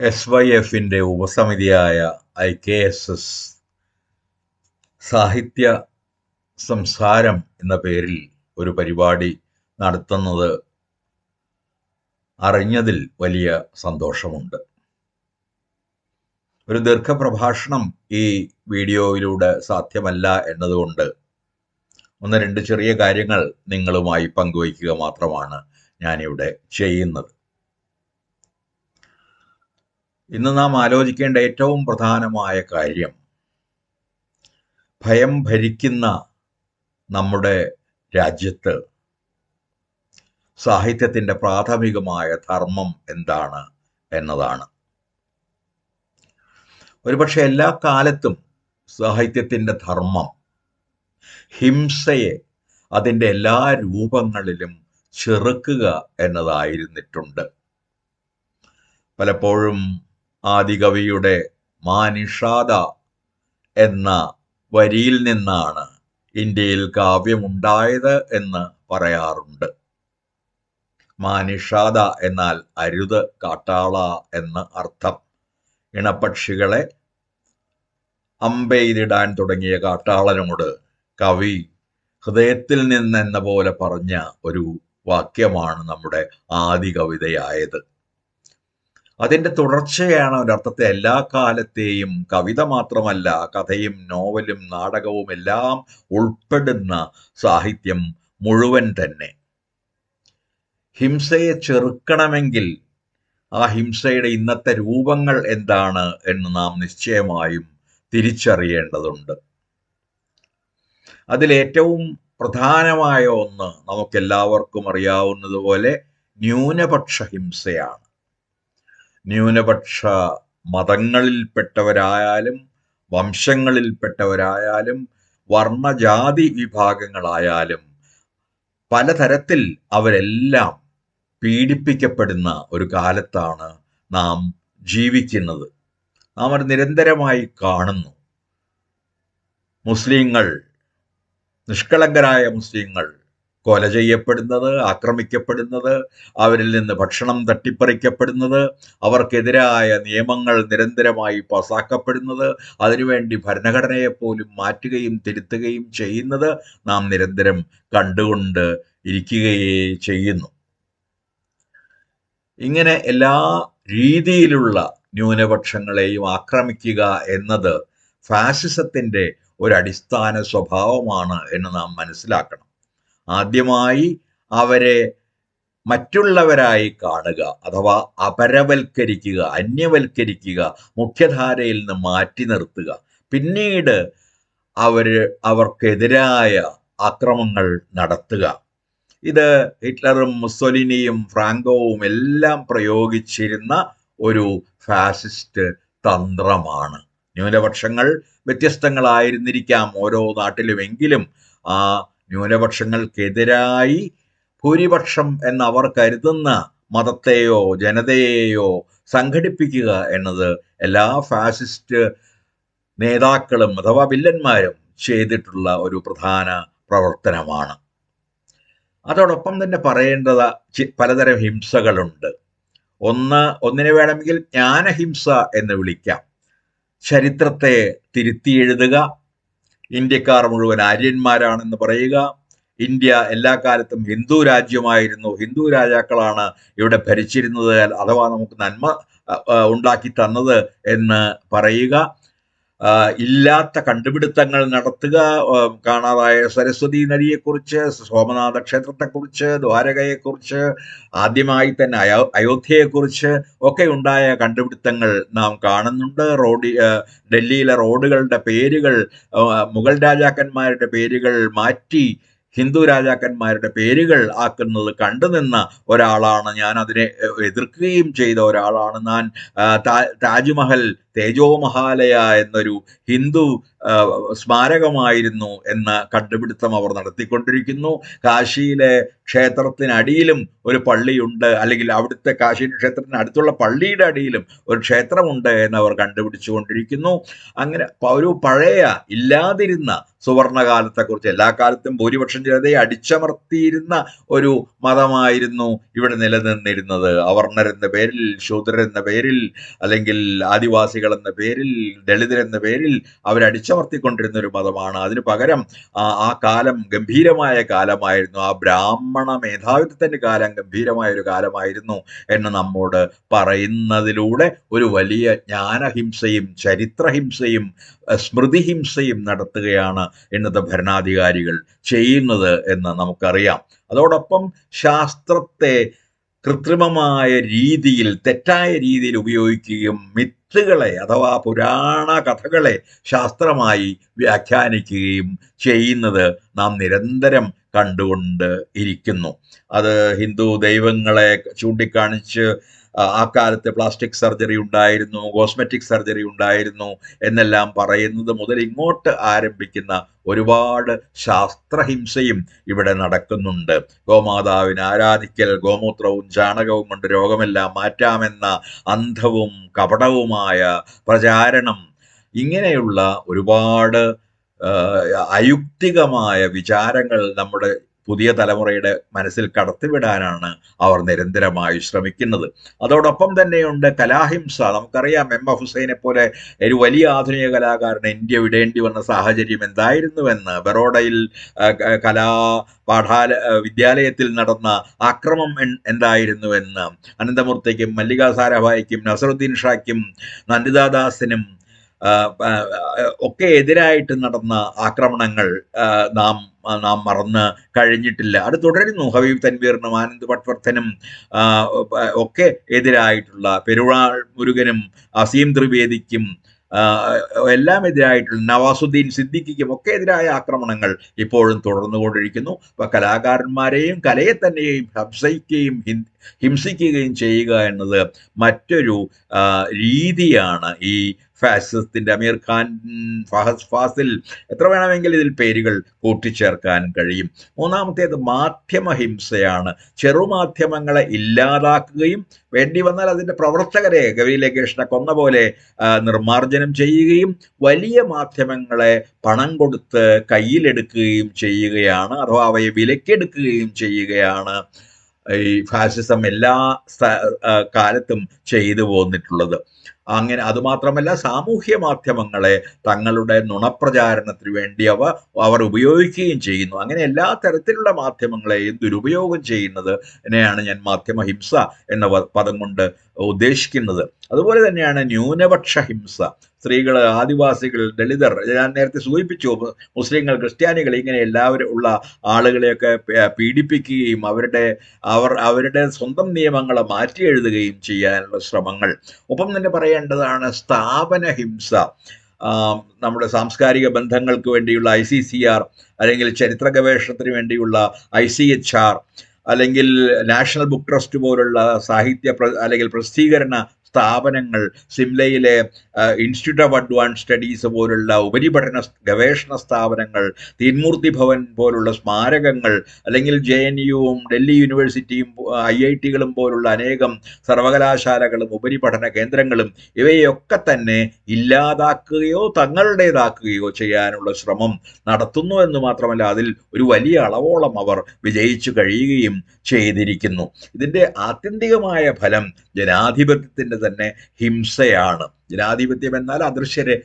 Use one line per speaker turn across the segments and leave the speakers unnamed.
S Y എഫിന്റെ ഉപസമിതിയായ I K S S സാഹിത്യ സംസാരം എന്ന പേരിൽ ഒരു പരിപാടി നടത്തുന്നത് അറിഞ്ഞതിൽ വലിയ സന്തോഷമുണ്ട്. ഒരു ദീർഘപ്രഭാഷണം ഈ വീഡിയോയിലൂടെ സാധ്യമല്ല എന്നതുകൊണ്ട് ഒന്ന് രണ്ട് ചെറിയ കാര്യങ്ങൾ നിങ്ങളുമായി പങ്കുവയ്ക്കുക മാത്രമാണ് ഞാനിവിടെ ചെയ്യുന്നത്. ഇന്ന് നാം ആലോചിക്കേണ്ട ഏറ്റവും പ്രധാനമായ കാര്യം ഭയം ഭരിക്കുന്ന നമ്മുടെ രാജ്യത്ത് സാഹിത്യത്തിന്റെ പ്രാഥമികമായ ധർമ്മം എന്താണ് എന്നതാണ്. ഒരുപക്ഷെ എല്ലാ കാലത്തും സാഹിത്യത്തിന്റെ ധർമ്മം ഹിംസയെ അതിന്റെ എല്ലാ രൂപങ്ങളിലും ചെറുക്കുക എന്നതായിരുന്നിട്ടുണ്ട്. പലപ്പോഴും ആദികവിയുടെ മാനിഷാദ എന്ന വരിയിൽ നിന്നാണ് ഇന്ത്യയിൽ കാവ്യമുണ്ടായത് എന്ന് പറയാറുണ്ട്. മാനിഷാദ എന്നാൽ അരുത് കാട്ടാള എന്ന് അർത്ഥം. ഇണപക്ഷികളെ അമ്പെയ്തിടാൻ തുടങ്ങിയ കാട്ടാളനോട് കവി ഹൃദയത്തിൽ നിന്നെന്ന പോലെ പറഞ്ഞ ഒരു വാക്യമാണ് നമ്മുടെ ആദി കവിതയായത് അതിന്റെ തുടർച്ചയാണ് ഒരർത്ഥത്തെ എല്ലാ കാലത്തെയും കവിത മാത്രമല്ല കഥയും നോവലും നാടകവും എല്ലാം ഉൾപ്പെടുന്ന സാഹിത്യം മുഴുവൻ തന്നെ. ഹിംസയെ ചെറുക്കണമെങ്കിൽ ആ ഹിംസയുടെ ഇന്നത്തെ രൂപങ്ങൾ എന്താണ് എന്ന് നാം നിശ്ചയമായും തിരിച്ചറിയേണ്ടതുണ്ട്. അതിലേറ്റവും പ്രധാനമായ ഒന്ന് നമുക്കെല്ലാവർക്കും അറിയാവുന്നതുപോലെ ന്യൂനപക്ഷ ഹിംസയാണ്. ന്യൂനപക്ഷ മതങ്ങളിൽപ്പെട്ടവരായാലും വംശങ്ങളിൽപ്പെട്ടവരായാലും വർണജാതി വിഭാഗങ്ങളായാലും പലതരത്തിൽ അവരെല്ലാം പീഡിപ്പിക്കപ്പെടുന്ന ഒരു കാലത്താണ് നാം ജീവിക്കുന്നത്. നാം അത് നിരന്തരമായി കാണുന്നു. മുസ്ലിങ്ങൾ നിഷ്കളങ്കരായ മുസ്ലിങ്ങൾ കൊല ചെയ്യപ്പെടുന്നത് ആക്രമിക്കപ്പെടുന്നത് അവരിൽ നിന്ന് ഭക്ഷണം തട്ടിപ്പറിക്കപ്പെടുന്നത് അവർക്കെതിരായ നിയമങ്ങൾ നിരന്തരമായി പാസാക്കപ്പെടുന്നത് അതിനുവേണ്ടി ഭരണഘടനയെപ്പോലും മാറ്റുകയും തിരുത്തുകയും ചെയ്യുന്നത് നാം നിരന്തരം കണ്ടുകൊണ്ട് ഇരിക്കുകയേ ചെയ്യുന്നു. ഇങ്ങനെ എല്ലാ രീതിയിലുള്ള ന്യൂനപക്ഷങ്ങളെയും ആക്രമിക്കുക എന്നത് ഫാസിസത്തിന്റെ ഒരു അടിസ്ഥാന സ്വഭാവമാണ് എന്ന് നാം മനസ്സിലാക്കണം. ആദ്യമായി അവരെ മറ്റുള്ളവരായി കാണുക അഥവാ അപരവൽക്കരിക്കുക അന്യവൽക്കരിക്കുക മുഖ്യധാരയിൽ നിന്ന് മാറ്റി നിർത്തുക. പിന്നീട് അവർ അവർക്കെതിരായ അക്രമങ്ങൾ നടത്തുക. ഇത് ഹിറ്റ്ലറും മുസ്സൊലിനിയും ഫ്രാങ്കോവും എല്ലാം പ്രയോഗിച്ചിരുന്ന ഒരു ഫാസിസ്റ്റ് തന്ത്രമാണ്. ന്യൂനപക്ഷങ്ങൾ വ്യത്യസ്തങ്ങളായിരുന്നിരിക്കാം ഓരോ നാട്ടിലുമെങ്കിലും ആ ന്യൂനപക്ഷങ്ങൾക്കെതിരായി ഭൂരിപക്ഷം എന്നവർ കരുതുന്ന മതത്തെയോ ജനതയെയോ സംഘടിപ്പിക്കുക എന്നത് എല്ലാ ഫാസിസ്റ്റ് നേതാക്കളും അഥവാ വില്ലന്മാരും ചെയ്തിട്ടുള്ള ഒരു പ്രധാന പ്രവർത്തനമാണ്. അതോടൊപ്പം തന്നെ പറയേണ്ടത് പലതരം ഹിംസകളുണ്ട്. ഒന്ന് ഒന്നിനെ വേണമെങ്കിൽ ജ്ഞാനഹിംസ എന്ന് വിളിക്കാം. ചരിത്രത്തെ തിരുത്തി എഴുതുക ഇന്ത്യക്കാർ മുഴുവൻ ആര്യന്മാരാണെന്ന് പറയുക. ഇന്ത്യ എല്ലാ കാലത്തും ഹിന്ദു രാജ്യമായിരുന്നു. ഹിന്ദു രാജാക്കളാണ് ഇവിടെ ഭരിച്ചിരുന്നത്. അഥവാ നമുക്ക് നന്മ ഉണ്ടാക്കി തന്നത് എന്ന് പറയുക. ഇല്ലാത്ത കണ്ടുപിടുത്തങ്ങൾ നടത്തുക കാണാതായ സരസ്വതി നദിയെക്കുറിച്ച് സോമനാഥ ക്ഷേത്രത്തെക്കുറിച്ച് ദ്വാരകയെക്കുറിച്ച് ആദ്യമായി തന്നെ അയോ അയോധ്യയെക്കുറിച്ച് ഒക്കെ ഉണ്ടായ കണ്ടുപിടുത്തങ്ങൾ നാം കാണുന്നുണ്ട്. റോഡ് ഡൽഹിയിലെ റോഡുകളുടെ പേരുകൾ മുഗൾ രാജാക്കന്മാരുടെ പേരുകൾ മാറ്റി ഹിന്ദു രാജാക്കന്മാരുടെ പേരുകൾ ആക്കുന്നത് കണ്ടുനിന്ന ഒരാളാണ് ഞാൻ അതിനെ എതിർക്കുകയും ചെയ്ത ഒരാളാണ് ഞാൻ. താജ്മഹൽ തേജോമഹാലയ എന്നൊരു ഹിന്ദു സ്മാരകമായിരുന്നു എന്ന കണ്ടുപിടുത്തം അവർ നടത്തിക്കൊണ്ടിരിക്കുന്നു. കാശിയിലെ ക്ഷേത്രത്തിനടിയിലും ഒരു പള്ളിയുണ്ട് അല്ലെങ്കിൽ അവിടുത്തെ കാശി ക്ഷേത്രത്തിന് അടുത്തുള്ള പള്ളിയുടെ അടിയിലും ഒരു ക്ഷേത്രമുണ്ട് എന്ന് അവർ കൊണ്ടിരിക്കുന്നു അങ്ങനെ ഒരു പഴയ ഇല്ലാതിരുന്ന സുവർണകാലത്തെക്കുറിച്ച്. എല്ലാ കാലത്തും ഭൂരിപക്ഷ ജനതയെ അടിച്ചമർത്തിയിരുന്ന ഒരു മതമായിരുന്നു ഇവിടെ നിലനിന്നിരുന്നത്. അവർണർ എന്ന പേരിൽ ശൂദ്രർ എന്ന പേരിൽ അല്ലെങ്കിൽ ആദിവാസികൾ എന്ന പേരിൽ ദളിതർ എന്ന പേരിൽ അവരടിച്ചമർത്തിക്കൊണ്ടിരുന്ന ഒരു മതമാണ്. അതിനു പകരം ആ കാലം ഗംഭീരമായ കാലമായിരുന്നു. ആ ബ്രാഹ്മണ മേധാവിത്വത്തിന്റെ കാലം ഗംഭീരമായ ഒരു കാലമായിരുന്നു എന്ന് നമ്മോട് പറയുന്നതിലൂടെ ഒരു വലിയ ജ്ഞാനഹിംസയും ചരിത്രഹിംസയും സ്മൃതിഹിംസയും നടത്തുകയാണ് ഇന്നത്തെ ഭരണാധികാരികൾ ചെയ്യുന്നത് എന്ന് നമുക്കറിയാം. അതോടൊപ്പം ശാസ്ത്രത്തെ കൃത്രിമമായ രീതിയിൽ തെറ്റായ രീതിയിൽ ഉപയോഗിക്കുകയും മിത്തുകളെ അഥവാ പുരാണ കഥകളെ ശാസ്ത്രമായി വ്യാഖ്യാനിക്കുകയും ചെയ്യുന്നത് നാം നിരന്തരം കണ്ടുകൊണ്ട് ഇരിക്കുന്നു. അത് ഹിന്ദു ദൈവങ്ങളെ ചൂണ്ടിക്കാണിച്ച് ആ കാലത്ത് പ്ലാസ്റ്റിക് സർജറി ഉണ്ടായിരുന്നു കോസ്മെറ്റിക് സർജറി ഉണ്ടായിരുന്നു എന്നെല്ലാം പറയുന്നത് മുതൽ ഇങ്ങോട്ട് ആരംഭിക്കുന്ന ഒരുപാട് ശാസ്ത്രഹിംസയും ഇവിടെ നടക്കുന്നുണ്ട്. ഗോമാതാവിനെ ആരാധിക്കൽ ഗോമൂത്രവും ചാണകവും കൊണ്ട് രോഗമെല്ലാം മാറ്റാമെന്ന അന്ധവും കപടവുമായ പ്രചാരണം ഇങ്ങനെയുള്ള ഒരുപാട് അയുക്തികമായ വിചാരങ്ങൾ നമ്മുടെ പുതിയ തലമുറയുടെ മനസ്സിൽ കടത്തിവിടാനാണ് അവർ നിരന്തരമായി ശ്രമിക്കുന്നത്. അതോടൊപ്പം തന്നെയുണ്ട് കലാഹിംസ. നമുക്കറിയാം എം എഫ് ഹുസൈനെ പോലെ ഒരു വലിയ ആധുനിക കലാകാരന് ഇന്ത്യ വിടേണ്ടി വന്ന സാഹചര്യം എന്തായിരുന്നുവെന്ന് ബറോഡയിൽ കലാ പാഠാല വിദ്യാലയത്തിൽ നടന്ന ആക്രമം എന്തായിരുന്നുവെന്ന് അനന്തമൂർത്തിക്കും മല്ലിക സാരാഭായിക്കും നസറുദ്ദീൻ ഷായ്ക്കും നന്ദിതാദാസിനും ഒക്കെ എതിരായിട്ട് നടന്ന ആക്രമണങ്ങൾ നാം നാം മറന്ന് കഴിഞ്ഞിട്ടില്ല. അത് തുടരുന്നു. ഹബീബ് തൻവീറിനും ആനന്ദ് പട്വർദ്ധനും ഒക്കെ എതിരായിട്ടുള്ള പെരുവാൾ മുരുകനും അസീം ത്രിവേദിക്കും എല്ലാം എതിരായിട്ടുള്ള നവാസുദ്ദീൻ സിദ്ദിഖിക്കും ഒക്കെ എതിരായ ആക്രമണങ്ങൾ ഇപ്പോഴും തുടർന്നുകൊണ്ടിരിക്കുന്നു. അപ്പൊ കലാകാരന്മാരെയും കലയെ തന്നെയും ഹംസയിക്കുകയും ഹിംസിക്കുകയും ചെയ്യുക എന്നത് മറ്റൊരു രീതിയാണ് ഈ ഫാസിസത്തിന്റെ അമീർ ഖാൻ ഫഹസ് ഫാസിൽ എത്ര വേണമെങ്കിൽ ഇതിൽ പേരുകൾ കൂട്ടിച്ചേർക്കാൻ കഴിയും. മൂന്നാമത്തേത് മാധ്യമഹിംസയാണ്. ചെറുമാധ്യമങ്ങളെ ഇല്ലാതാക്കുകയും വേണ്ടി വന്നാൽ അതിന്റെ പ്രവർത്തകരെ ഗവി കൃഷ്ണ കൊന്ന പോലെ നിർമ്മാർജനം ചെയ്യുകയും വലിയ മാധ്യമങ്ങളെ പണം കൊടുത്ത് കയ്യിലെടുക്കുകയും ചെയ്യുകയാണ് അഥവാ അവയെ വിലക്കെടുക്കുകയും ചെയ്യുകയാണ് ഈ ഫാസിസം എല്ലാ കാലത്തും ചെയ്തു പോന്നിട്ടുള്ളത്. അങ്ങനെ അതുമാത്രമല്ല സാമൂഹ്യ മാധ്യമങ്ങളെ തങ്ങളുടെ നുണപ്രചാരണത്തിന് വേണ്ടി അവ അവർ ഉപയോഗിക്കുകയും ചെയ്യുന്നു. അങ്ങനെ എല്ലാ തരത്തിലുള്ള മാധ്യമങ്ങളെയും ദുരുപയോഗം ചെയ്യുന്നത് ഞാൻ മാധ്യമ ഹിംസ എന്ന പദം കൊണ്ട് ഉദ്ദേശിക്കുന്നത്. അതുപോലെ തന്നെയാണ് ന്യൂനപക്ഷ ഹിംസ. സ്ത്രീകൾ ആദിവാസികൾ ദളിതർ ഞാൻ നേരത്തെ സൂചിപ്പിച്ചു മുസ്ലിങ്ങൾ ക്രിസ്ത്യാനികൾ ഇങ്ങനെ എല്ലാവരും ഉള്ള ആളുകളെയൊക്കെ പീഡിപ്പിക്കുകയും അവരുടെ അവർ അവരുടെ സ്വന്തം നിയമങ്ങളെ മാറ്റി എഴുതുകയും ചെയ്യാനുള്ള ശ്രമങ്ങൾ. ഒപ്പം തന്നെ പറയേണ്ടതാണ് സ്ഥാപന ഹിംസ. നമ്മുടെ സാംസ്കാരിക ബന്ധങ്ങൾക്ക് വേണ്ടിയുള്ള ഐ സി സി ആർ അല്ലെങ്കിൽ ചരിത്ര ഗവേഷണത്തിന് വേണ്ടിയുള്ള ഐ സി എച്ച് ആർ. അല്ലെങ്കിൽ നാഷണൽ ബുക്ക് ട്രസ്റ്റ് പോലുള്ള സാഹിത്യ അല്ലെങ്കിൽ പ്രസിദ്ധീകരണ സ്ഥാപനങ്ങൾ സിംലയിലെ ഇൻസ്റ്റിറ്റ്യൂട്ട് ഓഫ് അഡ്വാൻസ് സ്റ്റഡീസ് പോലുള്ള ഉപരിപഠന ഗവേഷണ സ്ഥാപനങ്ങൾ തീൻമൂർത്തി ഭവൻ പോലുള്ള സ്മാരകങ്ങൾ അല്ലെങ്കിൽ ജെ എൻ യുവും ഡൽഹി യൂണിവേഴ്സിറ്റിയും ഐ ഐ ടികളും പോലുള്ള അനേകം സർവകലാശാലകളും ഉപരിപഠന കേന്ദ്രങ്ങളും ഇവയൊക്കെ തന്നെ ഇല്ലാതാക്കുകയോ തങ്ങളുടേതാക്കുകയോ ചെയ്യാനുള്ള ശ്രമം നടത്തുന്നു എന്ന് മാത്രമല്ല അതിൽ ഒരു വലിയ അളവോളം അവർ വിജയിച്ചു കഴിയുകയും ചെയ്തിരിക്കുന്നു. ഇതിന്റെ ആത്യന്തികമായ ഫലം ജനാധിപത്യത്തിന്റെ തന്നെ ഹിംസയാണ്. ജനാധിപത്യം എന്നാൽ അദൃശ്യരെ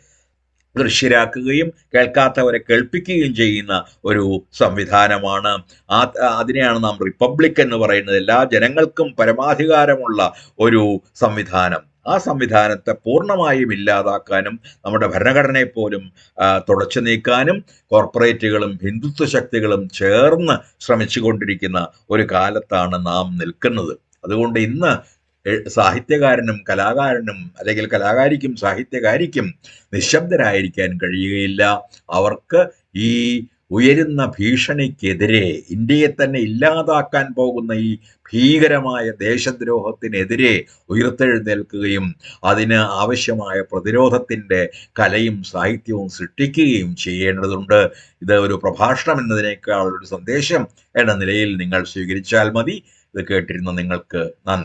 ദൃശ്യരാക്കുകയും കേൾക്കാത്തവരെ കേൾപ്പിക്കുകയും ചെയ്യുന്ന ഒരു സംവിധാനമാണ്. ആ അതിനെയാണ് നാം റിപ്പബ്ലിക് എന്ന് പറയുന്നത്. എല്ലാ ജനങ്ങൾക്കും പരമാധികാരമുള്ള ഒരു സംവിധാനം. ആ സംവിധാനത്തെ പൂർണമായും ഇല്ലാതാക്കാനും നമ്മുടെ ഭരണഘടനയെ പോലും തുടച്ചു നീക്കാനും കോർപ്പറേറ്റുകളും ഹിന്ദുത്വ ശക്തികളും ചേർന്ന് ശ്രമിച്ചുകൊണ്ടിരിക്കുന്ന ഒരു കാലത്താണ് നാം നിൽക്കുന്നത്. അതുകൊണ്ട് ഇന്ന് സാഹിത്യകാരനും കലാകാരനും അല്ലെങ്കിൽ കലാകാരിക്കും സാഹിത്യകാരിക്കും നിശബ്ദരായിരിക്കാൻ കഴിയുകയില്ല. അവർക്ക് ഈ ഉയരുന്ന ഭീഷണിക്കെതിരെ ഇന്ത്യയെ തന്നെ ഇല്ലാതാക്കാൻ പോകുന്ന ഈ ഭീകരമായ ദേശദ്രോഹത്തിനെതിരെ ഉയർത്തെഴുന്നേൽക്കുകയും അതിന് ആവശ്യമായ പ്രതിരോധത്തിന്റെ കലയും സാഹിത്യവും സൃഷ്ടിക്കുകയും ചെയ്യേണ്ടതുണ്ട്. ഇത് ഒരു പ്രഭാഷണം എന്നതിനേക്കാൾ ഒരു സന്ദേശം എന്ന നിലയിൽ നിങ്ങൾ സ്വീകരിച്ചാൽ മതി. ഇത് കേട്ടിരുന്ന നിങ്ങൾക്ക് നന്ദി.